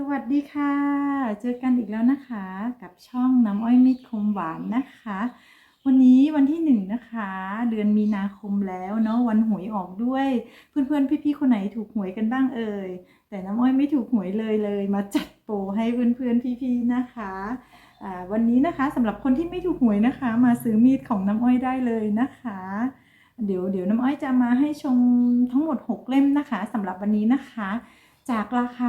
สวัสดีค่ะ เจอกันอีกแล้วนะคะ กับช่องน้ำอ้อยมิตรคมหวานนะคะ วันนี้วันที่หนึ่งนะคะ เดือนมีนาคมแล้วเนาะวันหวยออกด้วย เพื่อนๆพี่ๆคนไหนถูกหวยกันบ้างเอ่ยแต่น้ำอ้อยไม่ถูกหวยเลยเลย มาจัดโปรให้เพื่อนๆพี่ๆนะคะอ่าวันนี้นะคะสำหรับคนที่ไม่ถูกหวยนะคะ มาซื้อมีดของน้ำอ้อยได้เลยนะคะ เดี๋ยวเดี๋ยวน้ำอ้อยจะมาให้ชมทั้งหมด 6 เล่มนะคะสำหรับวันนี้นะคะ จากราคา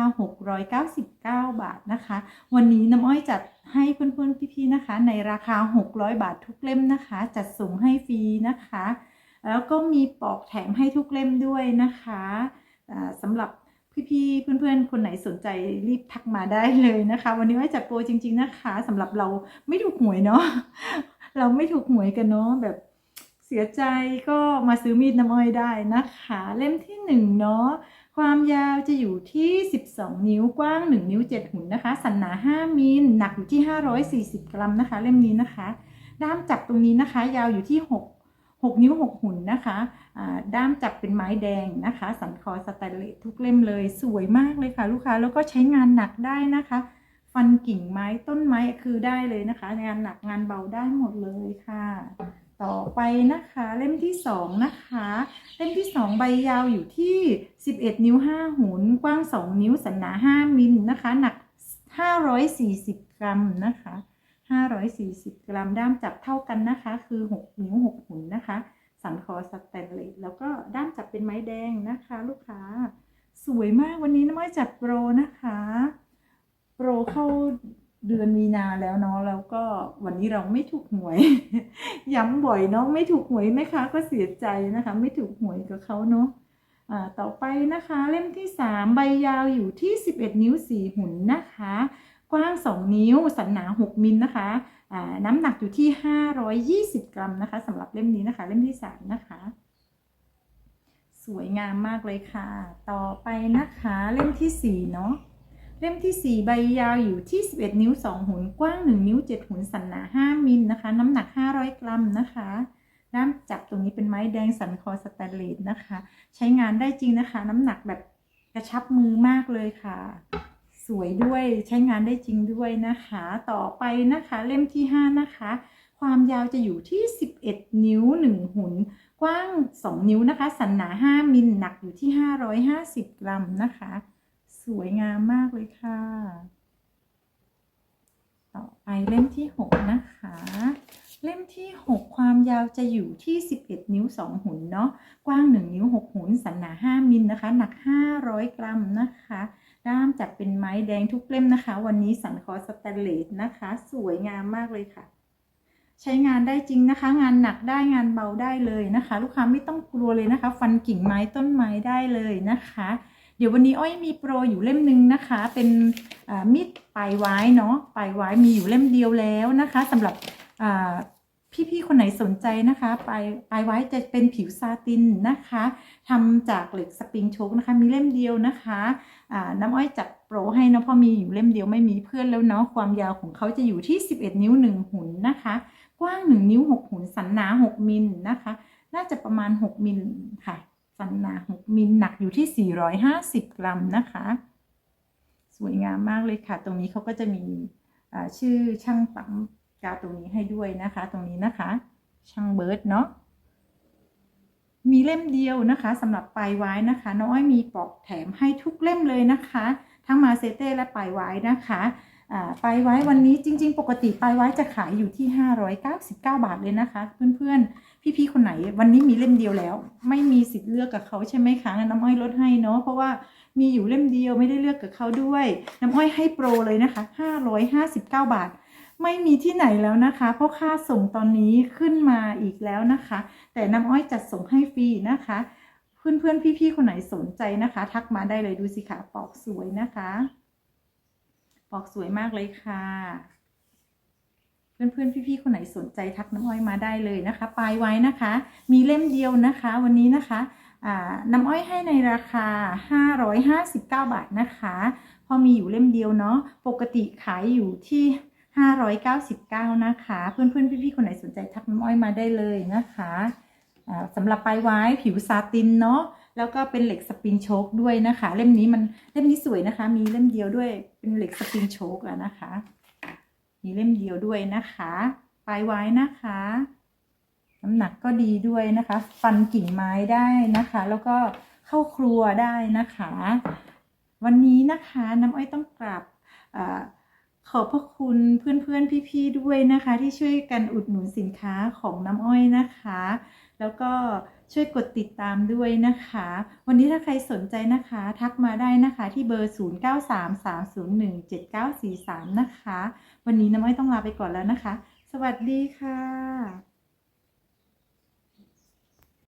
699 บาทนะคะ วันนี้น้ำอ้อยจัดให้เพื่อนๆพี่ๆนะคะ ในราคา 600 บาททุกเล่มนะคะ จัดส่งให้ฟรีนะคะ แล้วก็มีปอกแถมให้ทุกเล่มด้วยนะคะอ่าสำหรับพี่ๆเพื่อนๆ คนไหนสนใจรีบทักมาได้เลยนะคะ วันนี้อ้อยจัดโปรจริง ๆนะคะสำหรับเราไม่ถูกหวยเนาะเราไม่ถูกหวยกันเนาะแบบเสียใจก็มาซื้อมีดน้ำอ้อยได้นะคะ เล่มที่หนึ่งเนาะ ความยาวจะอยู่ที่ 12 นิ้วกว้าง 1 นิ้ว 7 หุ่นนะคะ สันหนา 5 มิลหนักอยู่ที่ 540 กรัมนะคะ เล่มนี้นะคะ ด้ามจับตรงนี้นะคะ ยาวอยู่ที่ 6 6 นิ้ว 6 หุ่นนะคะด้ามจับเป็นไม้แดงนะคะ สันคอสแตนเลสทุกเล่มเลย สวยมากเลยค่ะ ลูกค้าแล้วก็ใช้งานหนักได้นะคะ ฟันกิ่งไม้ต้นไม้คือได้เลยนะคะ งานหนักงานเบาได้หมดเลยค่ะ ต่อไปนะคะ เล่มที่สองนะคะ เล่มที่2ใบยาวอยู่ที่ 11 นิ้ว 5 หุนกว้าง 2 นิ้วสันหนา 5 มิลนะคะ หนัก 540 กรัมนะคะ 540 กรัมด้ามจับเท่ากันนะคะ คือ 6 นิ้ว 6 หุนนะคะ สันคอสแตนเลสแล้วก็ด้ามจับเป็นไม้แดงนะคะ ลูกค้า สวยมากวันนี้น้ำอ้อยจัดโปรนะคะ โปรเข้า เดือนมีนาแล้วเนาะแล้วก็วันนี้เราไม่ถูกหวย ย้ำบ่อยเนาะไม่ถูกหวยแม่ค้าก็เสียใจนะคะ ไม่ถูกหวยกับเขาเนาะต่อไปนะคะ เล่มที่ 3 ใบยาวอยู่ที่ 11 นิ้ว 4 หุ่นนะคะ กว้าง 2 นิ้ว สันหนา 6 มิลนะคะน้ำหนักอยู่ที่ 520 กรัมนะคะสำหรับเล่มนี้นะคะ เล่มที่ 3 นะคะ สวยงามมากเลยค่ะ ต่อไปนะคะเล่มทีสี่4 เนาะ เล่มที่ 4 ใบยาวอยู่ที่ 11 นิ้ว 2 หุนกว้าง 1 นิ้ว 7 หุนสันหนา 5 มิลนะคะ น้ำหนัก 500 กรัมนะคะด้ามจับตรงนี้เป็นไม้แดงสันคอสแตนเลสนะคะ ใช้งานได้จริงนะคะ น้ำหนักแบบกระชับมือมากเลยค่ะ สวยด้วยใช้งานได้จริงด้วยนะคะ ต่อไปนะคะ เล่มที่ 5 นะคะ ความยาวจะอยู่ที่ 11 นิ้ว 1 หุนกว้าง 2 นิ้วนะคะ สันหนา 5 มิลหนักอยู่ที่ 550 กรัมนะคะ วยงามมากเลยค่ะ ต่อไปเล่มที่ 6 นะคะ เล่มที่ 6 ความยาวจะอยู่ที่ 11 นิ้ว 2 หุนเนาะ กว้าง 1 นิ้ว 6 หุน สันหนา 5 มิลนะคะ หนัก 500 กรัมนะคะด้ามจับเป็นไม้แดงทุกเล่มนะคะ วันนี้สันคอสแตนเลสนะคะ สวยงามมากเลยค่ะ ใช้งานได้จริงนะคะ งานหนักได้งานเบาได้เลยนะคะ ลูกค้าไม่ต้องกลัวเลยนะคะ ฟันกิ่งไม้ต้นไม้ได้เลยนะคะ เดี๋ยววันนี้อ้อยมีโปรอยู่เล่มหนึ่งนะคะ เป็นมีดปลายไว้เนาะปลายไว้มีอยู่เล่มเดียวแล้วนะคะสำหรับพี่ๆคนไหนสนใจนะคะปลายปลายไว้จะเป็นผิวซาตินนะคะทำจากเหล็กสปริงโชคนะคะ มีเล่มเดียวนะคะน้ำอ้อยจัดโปรให้เนาะพราะมีอยู่เล่มเดียวไม่มีเพื่อนแล้วเนาะความยาวของเขาจะอยู่ที่ 11 นิ้ว 1 หุ่นนะคะ กว้าง 1 นิ้ว 6 หุ่นสันหนา 6 มิลนะคะ น่าจะประมาณ 6 มิลค่ะ สันหนา6มิลหนักอยู่ที่ 450 กรัมนะคะ สวยงามมากเลยค่ะ ตรงนี้เขาก็จะมีชื่อช่างปั๊มกาตรงนี้ให้ด้วยนะคะ ตรงนี้นะคะ ช่างเบิร์ดเนาะมีเล่มเดียวนะคะสำหรับปลายไว้นะคะ น้องอ้อยมีปอกแถมให้ทุกเล่มเลยนะคะ ทั้งมาเซเต้และปลายไว้นะคะ อ่าปไว้วันนี้จริง ๆ ปกติไปไว้จะขายอยู่ที่ 599 บาทเลยนะคะ เพื่อนๆ พี่ๆ คนไหน วันนี้มีเล่มเดียวแล้ว ไม่มีสิทธิ์เลือกกับเขาใช่ไหมคะนน้ำอ้อยลดให้เนาะเพราะว่ามีอยู่เล่มเดียวไม่ได้เลือกกับเขาด้วย น้ำอ้อยให้โปรเลยนะคะ 559 บาท ไม่มีที่ไหนแล้วนะคะ เพราะค่าส่งตอนนี้ขึ้นมาอีกแล้วนะคะ แต่น้ำอ้อยจัดส่งให้ฟรีนะคะเพื่อนๆพี่ๆคนไหนสนใจนะคะ ทักมาได้เลยดูสิคะปอกสวยนะคะ ปอกสวยมากเลยค่ะ เพื่อนๆ พี่ๆ คนไหนสนใจทักน้ำอ้อยมาได้เลยนะคะ ปลายไว้นะคะ มีเล่มเดียวนะคะ วันนี้นะคะอ่าน้ำอ้อยให้ในราคา 559 บาทนะคะ พอมีอยู่เล่มเดียวเนาะ ปกติขายอยู่ที่ 599 นะคะ เพื่อนๆ พี่ๆ คนไหนสนใจทักน้ำอ้อยมาได้เลยนะคะสำหรับปลายไว้ผิวซาตินเนาะ แล้วก็เป็นเหล็กสปริงโชคด้วยนะคะ เล่มนี้มันเล่มนี้สวยนะคะ มีเล่มเดียวด้วยเป็นเหล็กสปริงโชคอะนะคะ มีเล่มเดียวด้วยนะคะปลายไว้นะคะ น้ำหนักก็ดีด้วยนะคะ ฟันกิ่งไม้ได้นะคะ แล้วก็เข้าครัวได้นะคะ วันนี้นะคะน้ำอ้อยต้องกราบขอบพระคุณเพื่อนๆพี่ๆด้วยนะคะ ที่ช่วยกันอุดหนุนสินค้าของน้ำอ้อยนะคะ แล้วก็ช่วยกดติดตามด้วยนะคะ วันนี้ถ้าใครสนใจนะคะ ทักมาได้นะคะที่เบอร์ 0933017943 นะคะ วันนี้น้ำอ้อยต้องลาไปก่อนแล้วนะคะ สวัสดีค่ะ